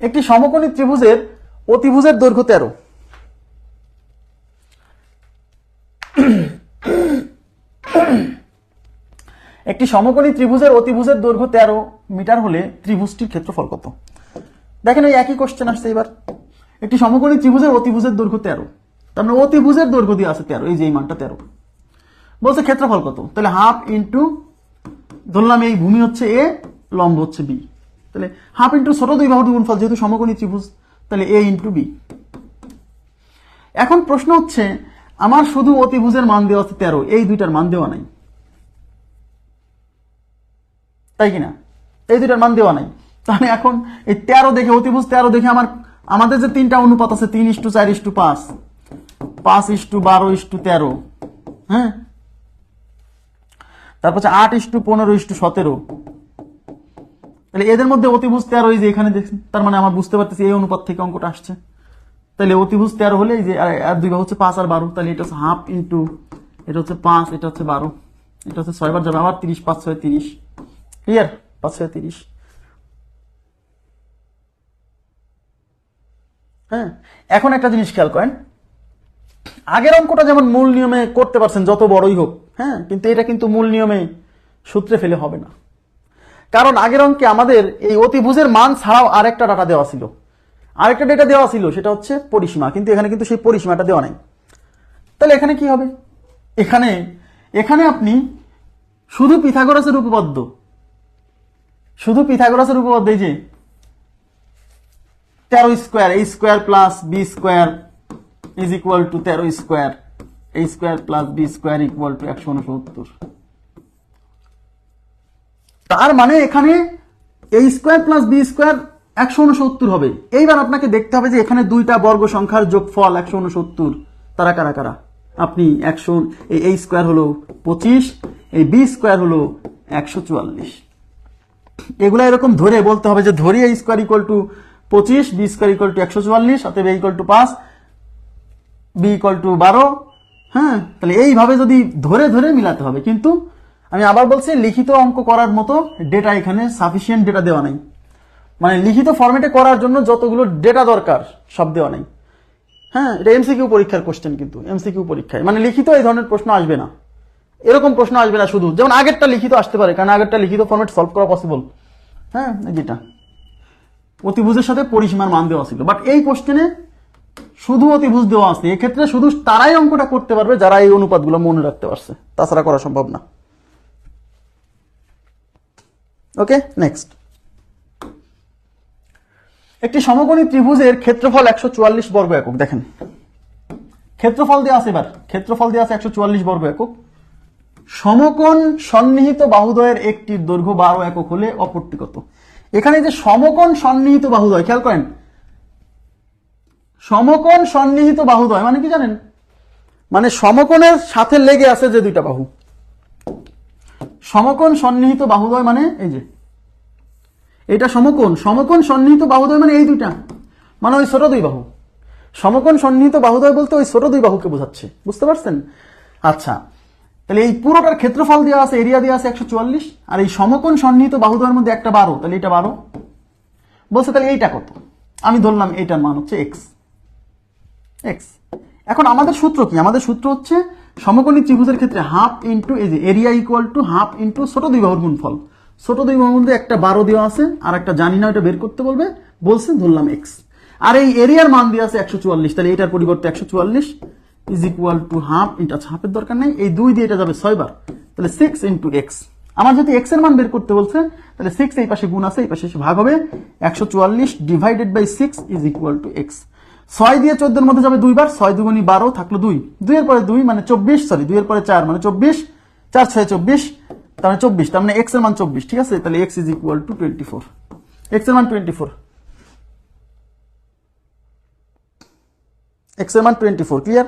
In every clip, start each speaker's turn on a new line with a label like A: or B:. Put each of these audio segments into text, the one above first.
A: একটি সমকোণী ত্রিভুজের অতিভুজের দৈর্ঘ্য তেরো। একটি সমকোণী ত্রিভুজের অতিভুজের দৈর্ঘ্য তেরো মিটার হলে ত্রিভুজটির ক্ষেত্রফল কত? দেখেন ওই একই কোশ্চেন আসছে এবার। একটি সমকোণী ত্রিভুজের অতিভুজের দৈর্ঘ্য তেরো। তার মানে অতিভুজের দৈর্ঘ্য দিয়ে আছে তেরো, এই যে মানটা তেরো। বলছে ক্ষেত্রফল কত? তাহলে হাফ ইন্টু ধরলাম এই ভূমি হচ্ছে এ লম্ব হচ্ছে বি তাহলে হাফ ইন্টু ছোট দুই বাহুর গুণফল যেহেতু সমকোণী ত্রিভুজ, তাহলে এ ইন্টু বি এখন প্রশ্ন হচ্ছে, আমার শুধু অতিভুজের মান দেওয়া আছে তেরো, এই দুইটার মান দেওয়া নাই। তাই কিনা? এই দুইটার মান দেওয়া নাই। তাহলে এখন এই তেরো দেখে অতিভুজ তেরো দেখে আমার, আমাদের যে তিনটা অনুপাত আছে, তিন ইস্টু চার ইস্টু পাঁচ পাঁচ ইস্টু বারো ইস্টু তেরো হ্যাঁ? তারপর হচ্ছে আট ইস্টু পনেরো ইস্টু সতেরো তাহলে এদের মধ্যে অতিভুজ তেরো এই যে এখানে দেখছেন, তার মানে আমার বুঝতে পারতেছি এই অনুপাত থেকে অঙ্কটা আসছে। তাহলে অতিভুজ তেরো হলে এই যে, আর- দুই ভাগ হচ্ছে পাঁচ আর বারো, তাহলে এটা হচ্ছে হাফ ইন্টু, এটা হচ্ছে পাঁচ, এটা হচ্ছে বারো, এটা হচ্ছে ছয়বার যাবে আবার তিরিশ, পাঁচ ছয় তিরিশ। ক্লিয়ার পাঁচ ছয় তিরিশ। হ্যাঁ? এখন একটা জিনিস খেয়াল করেন। আগের অঙ্কটা যেমন মূল নিয়মে করতে পারছেন, যত বড়ই হোক হ্যাঁ? কিন্তু এটা কিন্তু মূল নিয়মে সূত্রে ফেলে হবে না। কারণ আগের অঙ্কে আমাদের এই অতিভুজের মান ছাড়াও আরেকটা ডাটা দেওয়া ছিল। আরেকটা ডেটা দেওয়া ছিল, সেটা হচ্ছে পরিসীমা, কিন্তু এখানে কিন্তু সেই পরিসীমাটা দেওয়া নাই। তাহলে এখানে কি হবে? এখানে এখানে আপনি শুধু পিথাগোরাসের উপপাদ্য, শুধু পিথাগোরাসের উপপাদ্য, এই যে তেরো square A square plus B square is equal to তেরো square A square plus B square equal to একশো উনসত্তর। তার মানে এখানে এই স্কোয়ার প্লাস বি স্কোয়ার একশো উনসত্তর হবে। এইবার আপনাকে দেখতে হবে যে এখানে দুইটা বর্গ সংখ্যার যোগফল একশো উনসত্তর। তারা কারা কারা? আপনি একশো, এই স্কোয়ার হলো পঁচিশ, এই বি স্কোয়ার হলো একশো চুয়াল্লিশ। এগুলো এরকম ধরে বলতে হবে যে ধরি এই স্কোয়ার ইকুয়াল টু পঁচিশ বি স্কোয়ার ইকুয়াল টু একশো চুয়াল্লিশ, অতএব এ ইকুয়াল টু পাঁচ বি ইকুয়াল টু বারো হ্যাঁ? তাহলে এইভাবে যদি ধরে ধরে মিলাতে হবে, কিন্তু আমি আবার বলছি, লিখিত অঙ্ক করার মতো ডেটা এখানে সাফিসিয়েন্ট ডেটা দেওয়া নাই। মানে লিখিত ফরম্যাটে করার জন্য যতগুলো ডেটা দরকার, সব দেওয়া নাই। হ্যাঁ এটা এমসিকিউ পরীক্ষার কোশ্চেন কিন্তু এমসিকিউ পরীক্ষায়। মানে লিখিত এই ধরনের প্রশ্ন আসবে না। এরকম প্রশ্ন আসবে না শুধু। যেমন আগেরটা লিখিত আসতে পারে, কারণ আগেরটা লিখিত ফরম্যাট সলভ করা পসিবল হ্যাঁ যেটা। অতিভুজের সাথে পরিসীমার মান দেওয়া ছিল। বাট এই কোশ্চেনে শুধু অতিভুজ দেওয়া আছে। এক্ষেত্রে শুধু তারাই অঙ্কটা করতে পারবে যারা এই অনুপাতগুলো মনে রাখতে পারছে। তাছাড়া করা সম্ভব না। ওকে নেক্সট একটি সমকোণী ত্রিভুজের ক্ষেত্রফল একশো চুয়াল্লিশ বর্গ একক, দেখেন। ক্ষেত্রফল দেওয়া আছে এবার। ক্ষেত্রফল দেওয়া আছে একশো চুয়াল্লিশ বর্গ একক। সমকোণ সন্নিহিত বাহুদয়ের একটির দৈর্ঘ্য বারো একক হলে অপরটি কত এখানে যে সমকোণ সন্নিহিত বাহুদয়, খেয়াল করেন। সমকোণ সন্নিহিত বাহুদয় মানে কি জানেন? মানে সমকোণের সাথে লেগে আছে যে দুইটা বাহু। সমকোণ সন্নিহিত বাহুদয় মানে এই যে। এটা সমকোণ সমকোণ সন্নিহিত বাহুদয় মানে এই দুইটা। মানে ওই ছোট দুই বাহু। সমকোণ সন্নিহিত বাহুদয় বলতে ওই ছোট দুই বাহুকে বোঝাচ্ছে। বুঝতে পারছেন? আচ্ছা তাহলে এই পুরোটার ক্ষেত্রফল দেওয়া আছে, এরিয়া দেওয়া আছে একশো চুয়াল্লিশ, আর এই সমকোণ সন্নিহিত বাহুদয়ের মধ্যে একটা বারো, তাহলে এটা বারো। বলছে তাহলে এইটা কত? আমি ধরলাম এইটার মান হচ্ছে এক্স এক্স এখন আমাদের সূত্র কি? আমাদের সূত্র হচ্ছে সমকোণী ত্রিভুজের ক্ষেত্রে হাফ ইন্টু এই যে area equal to half into ছোট দুই বাহুর গুণফল। ছোট দুই বাহুর মধ্যে একটা বারো দেওয়া আছে, আর একটা জানি না ওটা বের করতে বলবে, বলছে ধরলাম এক্স আর এই এরিয়ার মান দেওয়া আছে একশো চুয়াল্লিশ, তাহলে এটার পরিবর্তে একশো চুয়াল্লিশ is equal to half into আচ্ছা হাফের দরকার নেই, এই দুই দিয়ে এটা যাবে ছয়বার। তাহলে সিক্স ইন্টু এক্স আমার যদি এক্সের মান বের করতে বলছে, তাহলে সিক্স এই পাশে গুণ আছে, এই পাশে ভাগ হবে। একশো চুয়াল্লিশ divided by six is equal to X ছয় দিয়ে চোদ্দের মধ্যে যাবে দুইবার, ছয় দুগুণি বারো থাকল দুই। দুইয়ের পরে দুই মানে চব্বিশ সরি দুইয়ের পরে চার মানে চব্বিশ, চার ছয় চব্বিশ, তার মানে চব্বিশ, তার মানে এক্সের মান চব্বিশ, ঠিক আছে? তাহলে X is equal to twenty four এক্সের মান টোয়েন্টি ফোর এক্সের মান twenty four clear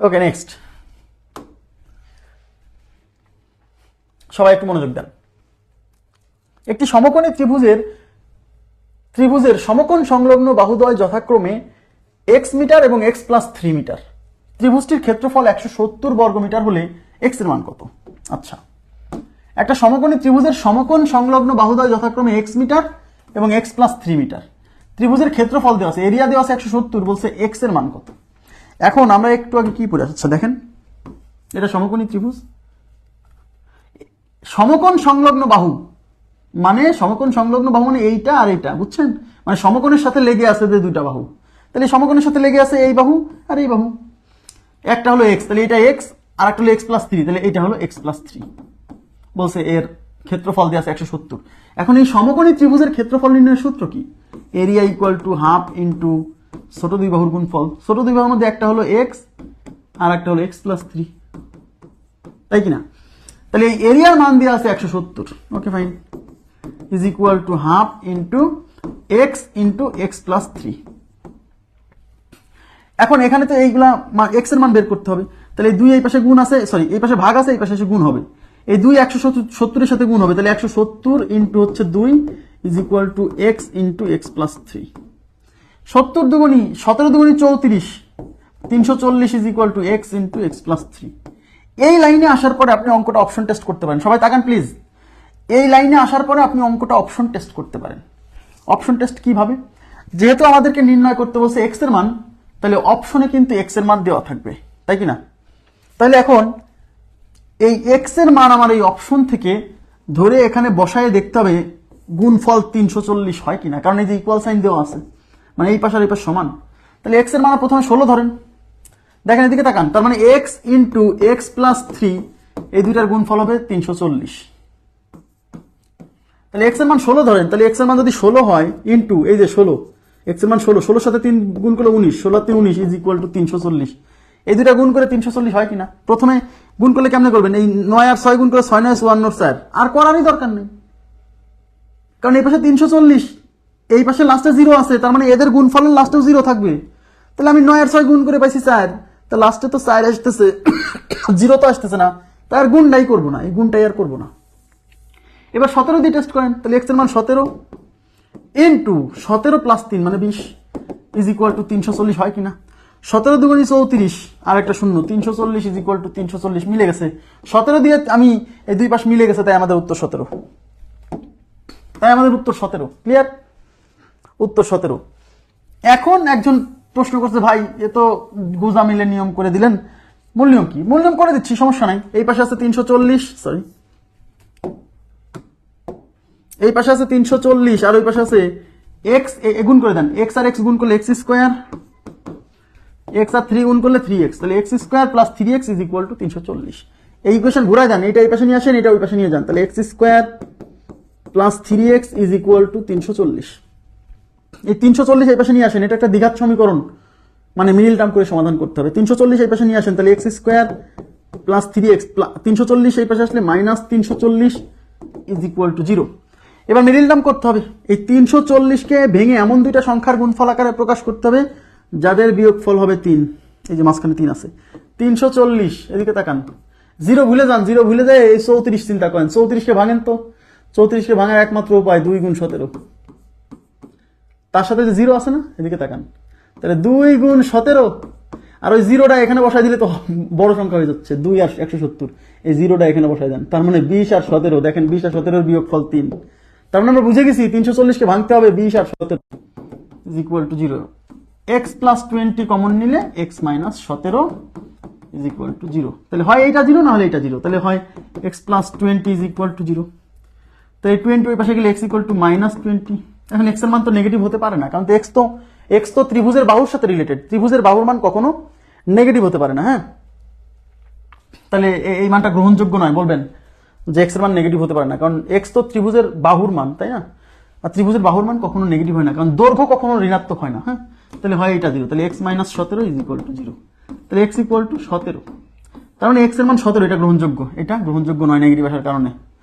A: okay next সবাই একটু মনোযোগ দেন। একটি সমকোণী ত্রিভুজের ত্রিভুজের সমকোণ সংলগ্ন বাহুদ্বয় যথাক্রমে এক্স মিটার এবং এক্স প্লাস থ্রি মিটার। ত্রিভুজটির ক্ষেত্রফল একশো সত্তর বর্গ মিটার হলে এক্সের মান কত? আচ্ছা। একটা সমকোণী ত্রিভুজের সমকোণ সংলগ্ন বাহুদ্বয় যথাক্রমে এক্স মিটার এবং এক্স প্লাস থ্রি মিটার। ত্রিভুজের ক্ষেত্রফল দেওয়া আছে এরিয়া দেওয়া আছে একশো সত্তর, বলছে এক্সের মান কত? এখন আমরা একটু আগে কি পড়ে আচ্ছা দেখেন। এটা সমকোণী ত্রিভুজ। সমকোণ সংলগ্ন বাহু মানে সমকোণ সংলগ্ন বাহু মানে এইটা আর এইটা, বুঝছেন? মানে সমকোণের সাথে লেগে আছে যে দুইটা বাহু। তাহলে সমকোণের সাথে লেগে আছে এই বাহু আর এই বাহু। একটা হলো এক্স তাহলে এটা এক্স আর একটা হলো এক্স প্লাস থ্রি তাহলে এটা হলো এক্স প্লাস থ্রি বলছে এর ক্ষেত্রফল দেওয়া আছে একশো সত্তর। এখন এই সমকোণী ত্রিভুজের ক্ষেত্রফল নির্ণয়ের সূত্র কি? Area equal to half into ছোট দুই বাহুর গুণফল। ছোট দুই বাহুর মধ্যে একটা হলো এক্স আর একটা হলো এক্স প্লাস থ্রি তাই কি না তাহলে এই এরিয়ার মান দেওয়া আছে একশো সত্তর। Okay fine is equal to half into X into X plus three এখন এখানে তো এইগুলা এক্সের মান বের করতে হবে। তাহলে দুই এই পাশে গুণ আছে সরি এই পাশে ভাগ আছে, এই পাশে এসে গুণ হবে। এই দুই একশো সত্তরের সাথে গুণ হবে, তাহলে একশো সত্তর ইন্টু হচ্ছে দুই is equal to X into X plus three সত্তর দুগুণি, সতেরো দুগুণি চৌত্রিশ, তিনশো চল্লিশ is equal to X into X plus three এই লাইনে আসার পরে আপনি অঙ্কটা অপশন টেস্ট করতে পারেন। সবাই তাকান প্লিজ এই লাইনে আসার পরে আপনি অঙ্কটা অপশন টেস্ট করতে পারেন। অপশন টেস্ট কীভাবে? যেহেতু আমাদেরকে নির্ণয় করতে বলছে এক্সের মান, তাহলে অপশনে কিন্তু এক্সের মান দেওয়া থাকবে, তাই কি না তাহলে এখন এই এক্সের মান আমার এই অপশন থেকে ধরে এখানে বসায় দেখতে হবে গুণফল তিনশো চল্লিশ হয় কিনা, কারণ এই যে ইকুয়াল সাইন দেওয়া আছে মানে এই পাশে আর এই পাশ সমান। তাহলে এক্সের মান প্রথমে ষোলো ধরেন। দেখেন এদিকে তাকান, তার মানে X into X plus three এই দুইটার গুণফল হবে তিনশো চল্লিশ। তাহলে এক্সের মান ষোলো ধরেন, তাহলে এক্সের মান যদি ষোলো হয় ইন্টু এই যে ষোলো এক্সের মান ষোলো, ষোলোর সাথে তিন গুণ করলে উনিশ, ষোলো তিন উনিশ ইজ ইকুয়াল টু তিনশো চল্লিশ। এই দুটা গুণ করে তিনশো চল্লিশ হয় কিনা? প্রথমে গুণ করলে কেমনে করবেন? এই নয় আর ছয় গুণ করে ছয় নয় চুয়ান্ন চার। আর করারই দরকার নেই। কারণ এই পাশে তিনশো চল্লিশ, এই পাশে লাস্টে জিরো আছে, তার মানে এদের গুণফলের লাস্টেও জিরো থাকবে। তাহলে আমি নয় আর ছয় গুণ করে পাইছি চার, তা লাস্টে তো চার আসতেছে জিরো তো আসতেছে না। তার গুণটাই করব না, এই গুণটাই আর করব না। এবার সতেরো দিয়ে টেস্ট করেন, তাহলে এক্সের মান সতেরো এন টু সতেরো প্লাস তিন মানে বিশ ইজ ইকুয়াল টু তিনশো চল্লিশ হয় কিনা? সতেরো দুগুণি চৌত্রিশ আর একটা শূন্য, তিনশো চল্লিশ ইজ ইকুয়াল টু তিনশো চল্লিশ, মিলে গেছে। সতেরো দিয়ে আমি এই দুই পাশ মিলে গেছে, তাই আমাদের উত্তর সতেরো। তাই আমাদের উত্তর সতেরো ক্লিয়ার উত্তর সতেরো। এখন একজন প্রশ্ন করছে, ভাই, এ তো গুজা মিলে নিয়ম করে দিলেন, মূল নিয়ম কি? মূল নিয়ম করে দিচ্ছি, সমস্যা নাই। এই পাশে আছে তিনশো চল্লিশ সরি এই পাশে আছে তিনশো চল্লিশ, আর ওই পাশে আছে এক্স গুণ করে দেন। এক্স আর এক্স গুণ করলে এক্স স্কোয়ার এক্স আর থ্রি গুণ করলে থ্রি এক্স তাহলে X square plus three X is equal to তিনশো চল্লিশ। এই ইকুয়েশন ঘুরায় যান এটা এই পাশে নিয়ে আসেন, এটা ওই পাশে নিয়ে যান। তাহলে X square plus three X is equal to তিনশো চল্লিশ। এই তিনশো চল্লিশ এই পাশে নিয়ে আসেন, এটা একটা দ্বিঘাত সমীকরণ। মানে মিডিল টার্ম করে সমাধান করতে হবে। তিনশো চল্লিশ এই পাশে নিয়ে আসেন, তাহলে X square plus three X তিনশো চল্লিশ এই পাশে আসলে মাইনাস তিনশো চল্লিশ ইজ ইকুয়াল টু জিরো এবার মিডিল টার্ম করতে হবে। এই তিনশো চল্লিশকে ভেঙে এমন দুইটা সংখ্যার গুণফল আকারে প্রকাশ করতে হবে, যাদের বিয়োগফল হবে তিন। এই যে মাঝখানে তিন আছে। তিনশো চল্লিশ, এদিকে তাকান। জিরো ভুলে যান, জিরো ভুলে যায় এই চৌত্রিশ চিন্তা করেন। চৌত্রিশকে ভাঙেন তো? চৌত্রিশকে ভাঙার একমাত্র উপায়, দুই গুণ সতেরো। তার সাথে যে জিরো আছে না, এদিকে তাকান। তাহলে দুই গুণ সতেরো, আর ওই জিরোটা এখানে বসাই দিলে তো বড় সংখ্যা হয়ে যাচ্ছে, দুই আর একশো সত্তর। এই জিরোটা এখানে বসাই দেন। তার মানে বিশ আর সতেরো, দেখেন বিশ আর সতেরোর বিয়োগ ফল তিন। তার মানে আমরা বুঝে গেছি, তিনশো চল্লিশকে ভাঙতে হবে বিশ আর সতেরো। Is equal to zero X plus twenty common নিলে এক্স মাইনাস সতেরো ইজ ইকুয়াল টু জিরো তাহলে হয় এইটা জিরো না হলে এটা জিরো তাহলে হয় X plus twenty is equal to zero তো এই টোয়েন্টি ওই পাশে গেলে X equal to minus twenty এখন এক্সের মান তো নেগেটিভ হতে পারে না, কারণ তো এক্স তো এক্স তো ত্রিভুজের বাহুর সাথে রিলেটেড ত্রিভুজের বাহুর মান কখনো নেগেটিভ হতে পারে না হ্যাঁ? তাহলে এই মানটা গ্রহণযোগ্য নয়, বলবেন। যে এক্সের মান নেগেটিভ হতে পারে না। কারণ এক্স তো ত্রিভুজের বাহুর মান, তাই না? আর ত্রিভুজের বাহুর মান কখনো নেগেটিভ হয় না। কারণ দৈর্ঘ্য কখনো ঋণাত্মক হয় না হ্যাঁ? তাহলে হয় এটা জিরো তাহলে এক্স মাইনাস সতেরো ইজ ইকুয়াল টু জিরো তাহলে এক্স ইকুয়াল টু সতেরো। তার মানে এক্সের মান সতেরো, এটা গ্রহণযোগ্য। এটা গ্রহণযোগ্য নয় নেগেটিভ আসার কারণে।